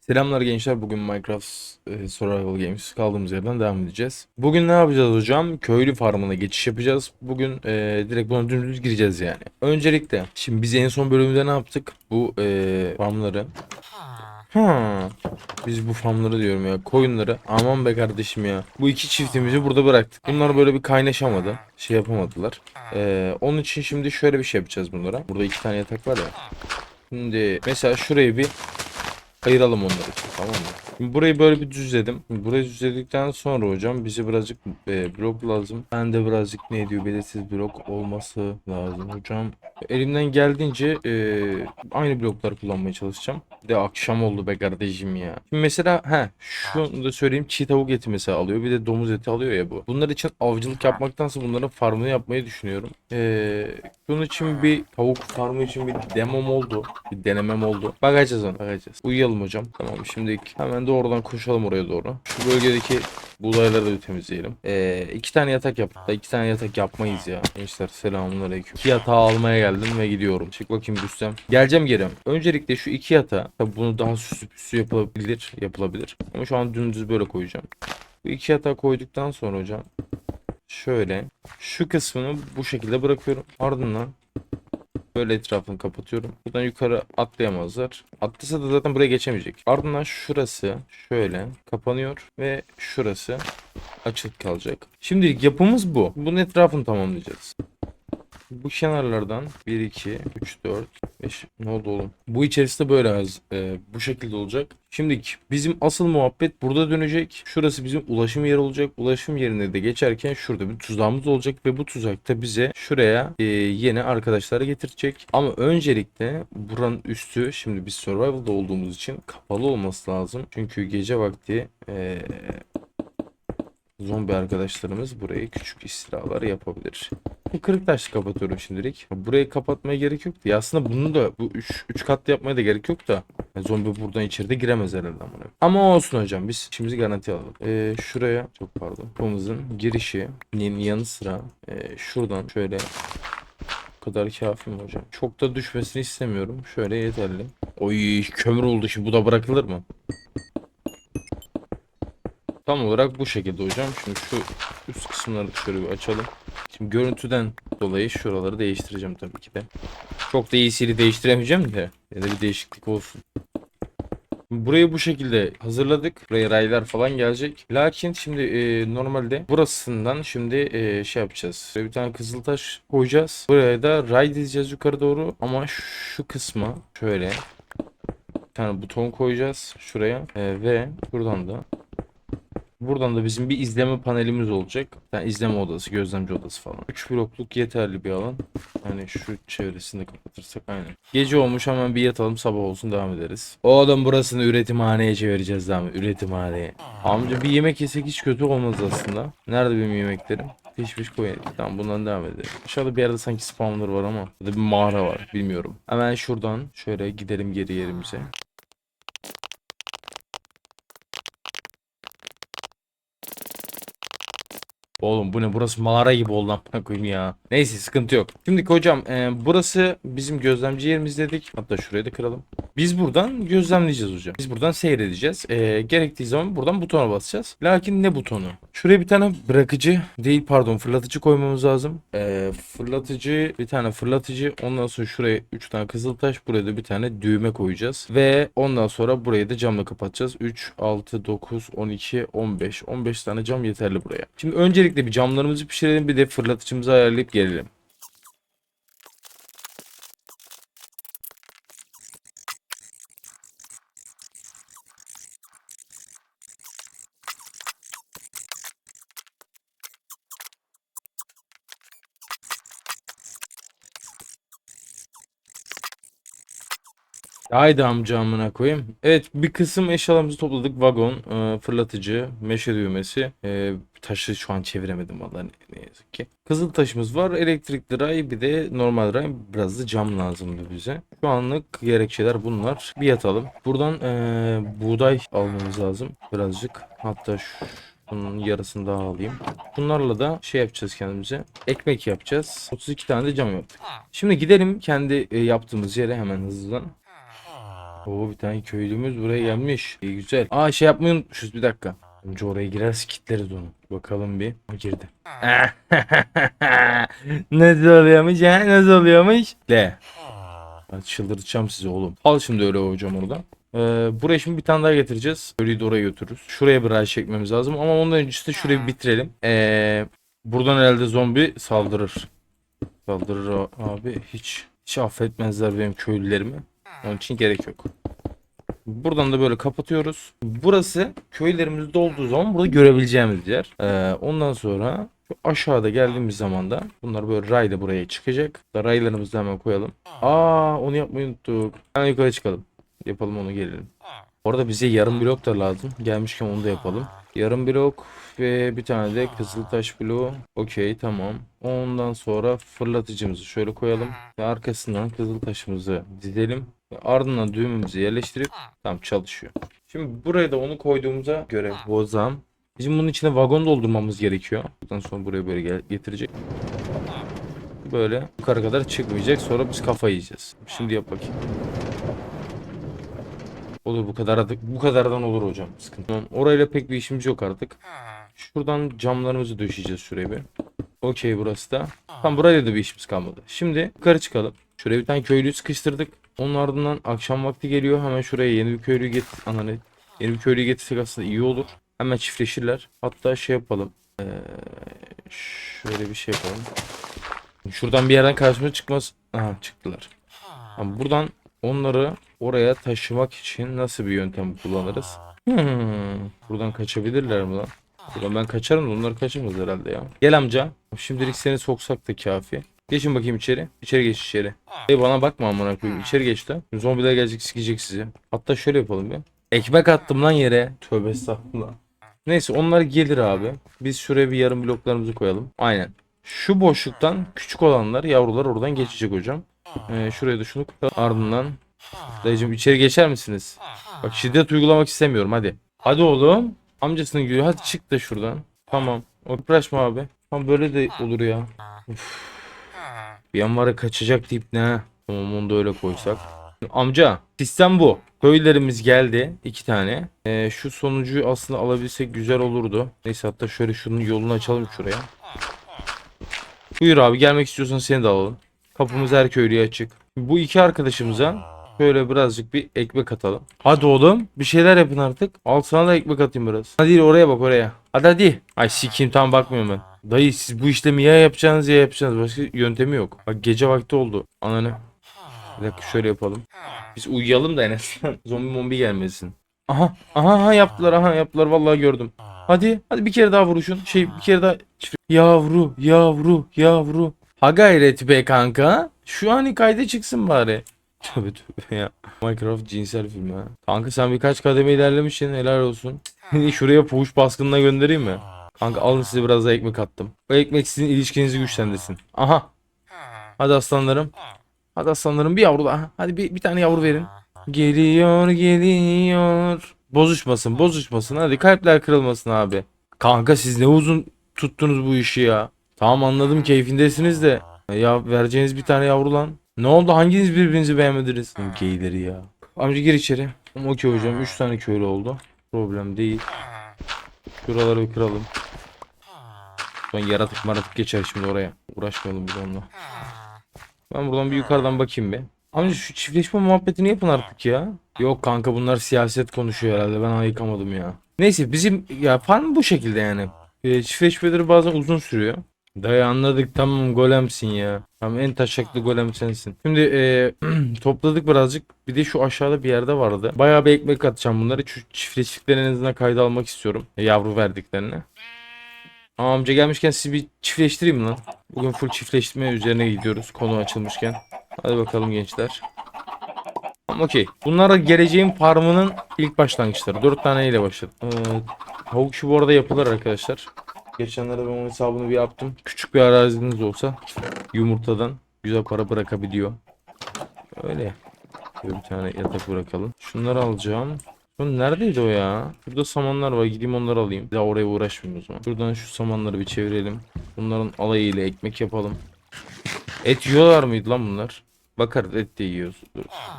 Selamlar gençler. Bugün Minecraft e, Survival Games kaldığımız yerden devam edeceğiz. Bugün ne yapacağız hocam? Köylü farmına geçiş yapacağız. Bugün e, direkt buna dümdüz gireceğiz yani. Öncelikle şimdi biz en son bölümde ne yaptık? Bu e, farmları. Ha. Biz bu farmları diyorum ya. Koyunları. Aman be kardeşim ya. Bu iki çiftimizi burada bıraktık. Bunlar böyle bir kaynaşamadı. Şey yapamadılar. E, onun için şimdi şöyle bir şey yapacağız bunlara. Burada iki tane yatak var ya. Şimdi mesela şurayı bir ayıralım onları tamam mı? Şimdi burayı böyle bir düzledim. Burayı düzledikten sonra hocam bize birazcık e, blok lazım. Ben de birazcık ne diyor belirsiz blok olması lazım hocam. Elimden geldiğince e, aynı blokları kullanmaya çalışacağım. De akşam oldu be kardeşim ya. Şimdi mesela he şunu da söyleyeyim çiğ tavuk eti mesela alıyor. Bir de domuz eti alıyor ya bu. Bunlar için avcılık yapmaktansa bunların farmını yapmayı düşünüyorum. E, bunun için bir tavuk farmı için bir demom oldu. Bir denemem oldu. Bakacağız ona bakacağız. Uyuyalım hocam. Tamam şimdi hemen doğrudan koşalım oraya doğru. Şu bölgedeki buğdayları da bir temizleyelim. Ee, iki tane yatak yap. Da iki tane yatak yapmayız ya. Gençler selamünaleyküm. İki yatağı almaya geldim ve gidiyorum. Çık bakayım Rüstem. Geleceğim geri. Öncelikle şu iki yatağı. Tabi bunu daha süslü püslü yapılabilir. Yapılabilir. Ama şu an dümdüz böyle koyacağım. Bu iki yatağı koyduktan sonra hocam. Şöyle. Şu kısmını bu şekilde bırakıyorum. Ardından Böyle etrafını kapatıyorum. Buradan yukarı atlayamazlar. Atlasa da zaten buraya geçemeyecek. Ardından şurası şöyle kapanıyor ve şurası açık kalacak. Şimdilik yapımız bu. Bunun etrafını tamamlayacağız. Bu kenarlardan 1, 2, 3, 4, 5 ne oldu oğlum? Bu içerisinde böyle e, bu şekilde olacak. Şimdilik bizim asıl muhabbet burada dönecek. Şurası bizim ulaşım yeri olacak. Ulaşım yerine de geçerken şurada bir tuzağımız olacak ve bu tuzakta bize şuraya e, yeni arkadaşları getirecek. Ama öncelikle buranın üstü şimdi biz survival'da olduğumuz için kapalı olması lazım. Çünkü gece vakti e, zombi arkadaşlarımız burayı küçük istirahalar yapabilir. Bu kırık taşlı kapatıyorum şimdilik. Burayı kapatmaya gerek yok diye. Aslında bunu da bu 3 3 katlı yapmaya da gerek yok da. Yani zombi buradan içeride giremez herhalde amına. Ama olsun hocam biz işimizi garanti alalım. Ee, şuraya çok pardon. Kapımızın girişi yanı sıra e, şuradan şöyle bu kadar kafi mi hocam? Çok da düşmesini istemiyorum. Şöyle yeterli. Oy kömür oldu şimdi bu da bırakılır mı? Tam olarak bu şekilde hocam. Şimdi şu üst kısımları şöyle bir açalım. Şimdi görüntüden dolayı şuraları değiştireceğim tabii ki de. Çok da iyisiyle değiştiremeyeceğim de. Ya da bir değişiklik olsun. Burayı bu şekilde hazırladık. Buraya raylar falan gelecek. Lakin şimdi e, normalde burasından şimdi e, şey yapacağız. Buraya bir tane kızıltaş koyacağız. Buraya da ray dizeceğiz yukarı doğru. Ama şu kısma şöyle bir tane buton koyacağız şuraya. E, ve buradan da Buradan da bizim bir izleme panelimiz olacak. Yani izleme odası, gözlemci odası falan. 3 blokluk yeterli bir alan. Yani şu çevresini kapatırsak aynen. Gece olmuş hemen bir yatalım sabah olsun devam ederiz. O adam burasını üretimhaneye çevireceğiz daha mı? Üretimhaneye. Amca bir yemek yesek hiç kötü olmaz aslında. Nerede benim yemeklerim? Piş piş koyalım. Tamam bundan devam edelim. Aşağıda bir yerde sanki spawner var ama. Ya da bir mağara var bilmiyorum. Hemen şuradan şöyle gidelim geri yerimize. Oğlum bu ne burası mağara gibi oldu amına koyayım ya. Neyse sıkıntı yok. Şimdi hocam e, burası bizim gözlemci yerimiz dedik. Hatta şurayı da kıralım. Biz buradan gözlemleyeceğiz hocam. Biz buradan seyredeceğiz. E, gerektiği zaman buradan butona basacağız. Lakin ne butonu? Şuraya bir tane bırakıcı değil pardon fırlatıcı koymamız lazım. E, fırlatıcı bir tane fırlatıcı ondan sonra şuraya 3 tane kızıltaş buraya da bir tane düğme koyacağız. Ve ondan sonra burayı da camla kapatacağız. 3, 6, 9, 12, 15. 15 tane cam yeterli buraya. Şimdi öncelikle bir camlarımızı pişirelim bir de fırlatıcımızı ayarlayıp gelelim. Haydi amca amına koyayım. Evet bir kısım eşyalarımızı topladık. Vagon, e, fırlatıcı, meşe düğmesi. E, taşı şu an çeviremedim vallahi ne, yazık ki. Kızıl taşımız var. Elektrikli ray bir de normal ray. Biraz da cam lazımdı bize. Şu anlık gerekçeler bunlar. Bir yatalım. Buradan e, buğday almamız lazım. Birazcık. Hatta şu bunun yarısını daha alayım. Bunlarla da şey yapacağız kendimize. Ekmek yapacağız. 32 tane de cam yaptık. Şimdi gidelim kendi yaptığımız yere hemen hızlıdan. Oo bir tane köylümüz buraya gelmiş. İyi güzel. Aa şey yapmayı unutmuşuz bir dakika. Önce oraya gireriz kitleriz onu. Bakalım bir. O girdi. Nasıl oluyormuş ha? Nasıl oluyormuş? De. Ben çıldırtacağım sizi oğlum. Al şimdi öyle hocam orada. Ee, buraya şimdi bir tane daha getireceğiz. Ölüyü de oraya götürürüz. Şuraya bir ray çekmemiz lazım ama ondan öncesinde şurayı bitirelim. Ee, buradan herhalde zombi saldırır. Saldırır abi. Hiç hiç affetmezler benim köylülerimi. Onun için gerek yok. Buradan da böyle kapatıyoruz. Burası köylerimiz dolduğu zaman burada görebileceğimiz yer. Ee, ondan sonra şu aşağıda geldiğimiz zaman da bunlar böyle ray da buraya çıkacak. Da raylarımızı hemen koyalım. Aa onu yapmayı unuttuk. Hemen yukarı çıkalım. Yapalım onu gelelim. Orada bize yarım blok da lazım. Gelmişken onu da yapalım. Yarım blok ve bir tane de kızıltaş bloğu. Okey tamam. Ondan sonra fırlatıcımızı şöyle koyalım. Ve arkasından kızıltaşımızı dizelim. Ve ardından düğümümüzü yerleştirip tam çalışıyor. Şimdi buraya da onu koyduğumuza göre bozam. Bizim bunun içine vagon doldurmamız gerekiyor. Buradan sonra buraya böyle getirecek. Böyle yukarı kadar çıkmayacak. Sonra biz kafa yiyeceğiz. Şimdi yap bakayım. Olur bu kadar bu kadardan olur hocam. Sıkıntı. Orayla pek bir işimiz yok artık. Şuradan camlarımızı döşeyeceğiz şuraya bir. Okey burası da. Tam burayla da bir işimiz kalmadı. Şimdi yukarı çıkalım. Şuraya bir tane köylüyü sıkıştırdık. Onun ardından akşam vakti geliyor. Hemen şuraya yeni bir köylüyü get ananı yeni bir köylüyü getirsek aslında iyi olur. Hemen çiftleşirler. Hatta şey yapalım. Ee, şöyle bir şey yapalım. Şuradan bir yerden karşıma çıkmaz. Aha çıktılar. Ama buradan onları oraya taşımak için nasıl bir yöntem kullanırız? Hmm, buradan kaçabilirler mi lan? Buradan ben kaçarım da onlar kaçamaz herhalde ya. Gel amca. Şimdilik seni soksak da kafi. Geçin bakayım içeri. İçeri geç içeri. Hey bana bakma amına koyayım. İçeri geç de. Zombiler gelecek sikecek sizi. Hatta şöyle yapalım ya. Ekmek attım lan yere. Tövbe estağfurullah. Neyse onlar gelir abi. Biz şuraya bir yarım bloklarımızı koyalım. Aynen. Şu boşluktan küçük olanlar yavrular oradan geçecek hocam. Ee, şuraya da şunu koyalım. Ardından Dayıcım içeri geçer misiniz? Bak şiddet uygulamak istemiyorum hadi. Hadi oğlum. Amcasının gülüyor. Hadi çık da şuradan. Tamam. Uğraşma abi. Tamam böyle de olur ya. Uf. Bir ya kaçacak deyip ne? Tamam onu da öyle koysak. Amca sistem bu. Köylerimiz geldi. iki tane. Ee, şu sonuncuyu aslında alabilsek güzel olurdu. Neyse hatta şöyle şunun yolunu açalım şuraya. Buyur abi gelmek istiyorsan seni de alalım. Kapımız her köylüye açık. Bu iki arkadaşımıza şöyle birazcık bir ekmek atalım. Hadi oğlum bir şeyler yapın artık. Al sana da ekmek atayım biraz. Hadi oraya bak oraya. Hadi hadi. Ay sikeyim tam bakmıyorum ben. Dayı siz bu işlemi ya yapacaksınız ya yapacaksınız. Başka yöntemi yok. Bak gece vakti oldu. Ananı. Bir dakika şöyle yapalım. Biz uyuyalım da en azından zombi mombi gelmesin. Aha, aha, aha yaptılar, aha yaptılar vallahi gördüm. Hadi, hadi bir kere daha vuruşun. Şey bir kere daha. Yavru, yavru, yavru. Ha gayret be kanka. Şu an kayda çıksın bari. Tövbe tövbe ya. Minecraft cinsel film ha. Kanka sen birkaç kademe ilerlemişsin helal olsun. Şuraya fuhuş baskınına göndereyim mi? Kanka alın size biraz da ekmek attım. O ekmek sizin ilişkinizi güçlendirsin. Aha. Hadi aslanlarım. Hadi aslanlarım bir yavru daha. Hadi bir, bir tane yavru verin. Geliyor geliyor. Bozuşmasın bozuşmasın hadi kalpler kırılmasın abi. Kanka siz ne uzun tuttunuz bu işi ya. Tamam anladım keyfindesiniz de. Ya vereceğiniz bir tane yavru lan. Ne oldu hanginiz birbirinizi beğenmediniz? Geyleri ya. Amca gir içeri. Okey hocam 3 tane köylü oldu. Problem değil. Şuraları bir kıralım. Son yaratık maratık geçer şimdi oraya. Uğraşmayalım biz onunla. Ben buradan bir yukarıdan bakayım bir. Amca şu çiftleşme muhabbetini yapın artık ya. Yok kanka bunlar siyaset konuşuyor herhalde ben ayıkamadım ya. Neyse bizim ya farm bu şekilde yani. E, çiftleşmeleri bazen uzun sürüyor. Dayı anladık tamam golemsin ya. Tamam en taşaklı golem sensin. Şimdi e, topladık birazcık. Bir de şu aşağıda bir yerde vardı. Bayağı bir ekmek atacağım bunları. Şu çiftleştiklerini en azından kayda almak istiyorum. E, yavru verdiklerini. Amca gelmişken sizi bir çiftleştireyim lan. Bugün full çiftleştirme üzerine gidiyoruz konu açılmışken. Hadi bakalım gençler. Tamam okey. Bunlar geleceğin farmının ilk başlangıçları. 4 tane ile başladım. Ee, tavuk şu bu arada yapılır arkadaşlar. Geçenlerde ben onun hesabını bir yaptım. Küçük bir araziniz olsa yumurtadan güzel para bırakabiliyor. Öyle. Bir tane yatak bırakalım. Şunları alacağım. Lan neredeydi o ya? Burada samanlar var. Gideyim onları alayım. Bir daha oraya uğraşmayayım o zaman. Şuradan şu samanları bir çevirelim. Bunların alayıyla ekmek yapalım. Et yiyorlar mıydı lan bunlar? Bakarız et de yiyoruz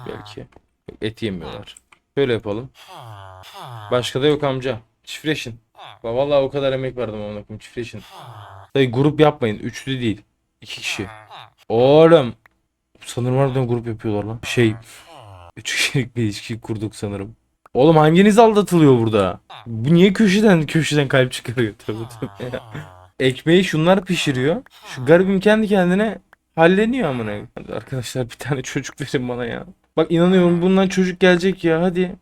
belki. Et yemiyorlar. Şöyle yapalım. Başka da yok amca. Çiftleşin. Va- Vallahi o kadar emek verdim amına koyayım çiftleşin. Dayı grup yapmayın. Üçlü değil. İki kişi. Oğlum. Sanırım harbiden grup yapıyorlar lan. Şey. Üç kişilik bir ilişki kurduk sanırım. Oğlum hanginiz aldatılıyor burada? Bu niye köşeden köşeden kalp çıkarıyor? Tabii tabii. ya. Ekmeği şunlar pişiriyor. Şu garibim kendi kendine halleniyor amına. Arkadaşlar bir tane çocuk verin bana ya. Bak inanıyorum bundan çocuk gelecek ya hadi.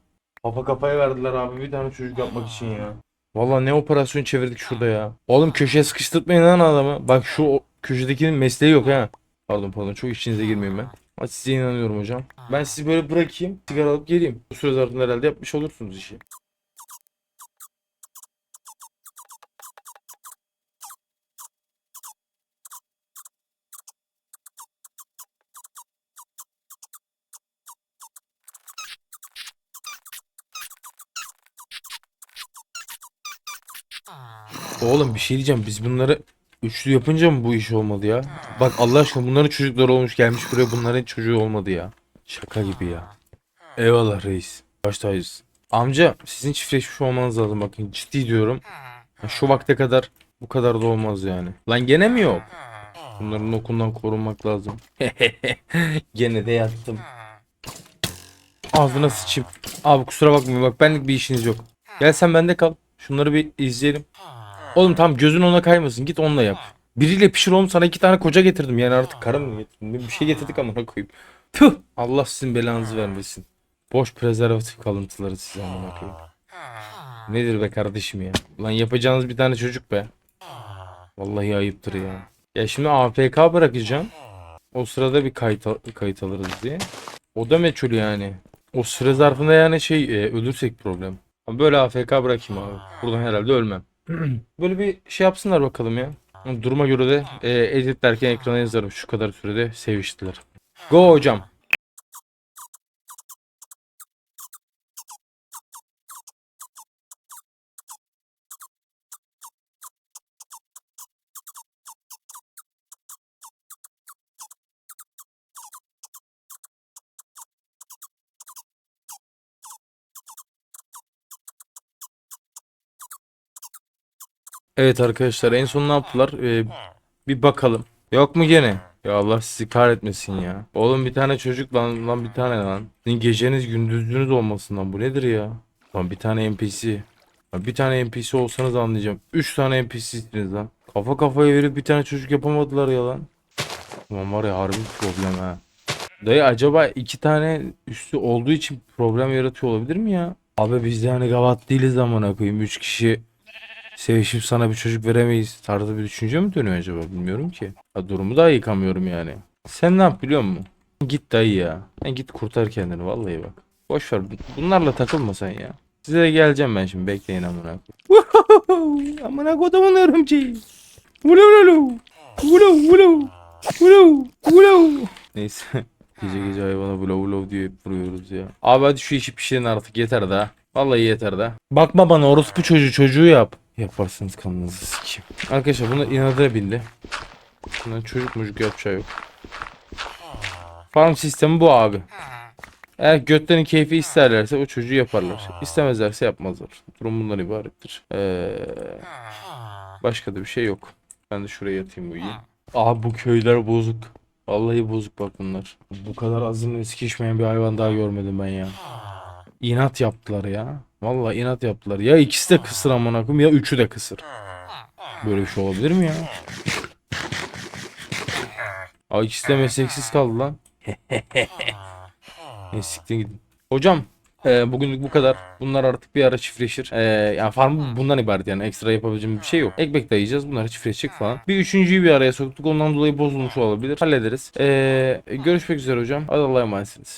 Kafa kafaya verdiler abi bir tane çocuk yapmak için ya. Vallahi ne operasyon çevirdik şurada ya. Oğlum köşeye sıkıştırmayın lan adamı. Bak şu o- köşedekinin mesleği yok ha. Pardon pardon çok işinize girmeyeyim ben. Ama size inanıyorum hocam. Ben sizi böyle bırakayım. Sigara alıp geleyim. Bu süre zarfında herhalde yapmış olursunuz işi. Oğlum bir şey diyeceğim. Biz bunları üçlü yapınca mı bu iş olmadı ya? Bak Allah aşkına bunların çocukları olmuş gelmiş buraya bunların çocuğu olmadı ya. Şaka gibi ya. Eyvallah reis. Baştayız. Amca sizin çiftleşmiş olmanız lazım bakın ciddi diyorum. Şu vakte kadar bu kadar da olmaz yani. Lan gene mi yok? Bunların okundan korunmak lazım. gene de yattım. Ağzına sıçayım. Abi kusura bakmayın bak benlik bir işiniz yok. Gel sen bende kal. Şunları bir izleyelim. Oğlum tamam gözün ona kaymasın git onunla yap. Biriyle pişir oğlum sana iki tane koca getirdim yani artık karın mı getirdim bir şey getirdik amına koyayım. Tüh Allah sizin belanızı vermesin. Boş prezervatif kalıntıları size amına koyayım. Nedir be kardeşim ya? Lan yapacağınız bir tane çocuk be. Vallahi ayıptır ya. Ya şimdi AFK bırakacağım. O sırada bir kayıt, al- kayıt alırız diye. O da meçhul yani. O süre zarfında yani şey e, ölürsek problem. Ama böyle AFK bırakayım abi. Buradan herhalde ölmem. Böyle bir şey yapsınlar bakalım ya. Duruma göre de e, editlerken ekrana yazarım şu kadar sürede seviştiler. Go hocam. Evet arkadaşlar en son ne yaptılar? Ee, bir bakalım. Yok mu gene? Ya Allah sizi kahretmesin ya. Oğlum bir tane çocuk lan lan bir tane lan. Sizin geceniz gündüzünüz olmasın lan bu nedir ya? Lan bir tane NPC. Lan bir tane NPC olsanız anlayacağım. Üç tane NPC'siniz lan. Kafa kafaya verip bir tane çocuk yapamadılar ya lan. Ulan var ya harbi problem ha. Dayı acaba iki tane üstü olduğu için problem yaratıyor olabilir mi ya? Abi biz de yani gavat değiliz amına koyayım. Üç kişi sevişip sana bir çocuk veremeyiz tarzı bir düşünce mi dönüyor acaba bilmiyorum ki. Ha, durumu da yıkamıyorum yani. Sen ne yap biliyor musun? Git dayı ya. Sen git kurtar kendini vallahi bak. Boş ver bu- bunlarla takılma sen ya. Size de geleceğim ben şimdi bekleyin amına amına kodumun örümceği. Vulu. Vulu vulu. Vulu vulu. Neyse. Gece gece hayvana vulu vulu diye vuruyoruz ya. Abi hadi şu işi pişirin artık yeter daha. Vallahi yeter daha. Bakma bana orospu çocuğu çocuğu yap. Yaparsınız kanınızı sikeyim. Arkadaşlar bunu inadına bindi. Bundan çocuk mucuk yapacağı yok. Farm sistemi bu abi. Eğer götlerin keyfi isterlerse o çocuğu yaparlar. İstemezlerse yapmazlar. Durum bundan ibarettir. Ee, başka da bir şey yok. Ben de şuraya yatayım uyuyayım. Abi bu köyler bozuk. Vallahi bozuk bak bunlar. Bu kadar azimle sikişmeyen bir hayvan daha görmedim ben ya. İnat yaptılar ya. Vallahi inat yaptılar. Ya ikisi de kısır amına koyayım ya üçü de kısır. Böyle bir şey olabilir mi ya? Aa ikisi de mesleksiz kaldı lan. Ne gidin. Hocam e, bugünlük bu kadar. Bunlar artık bir ara çiftleşir. E, yani farm bundan ibaret yani ekstra yapabileceğimiz bir şey yok. Ekmek dayayacağız. Bunlar çiftleşecek falan. Bir üçüncüyü bir araya soktuk. Ondan dolayı bozulmuş olabilir. Hallederiz. E, görüşmek üzere hocam. Allah'a emanetsiniz.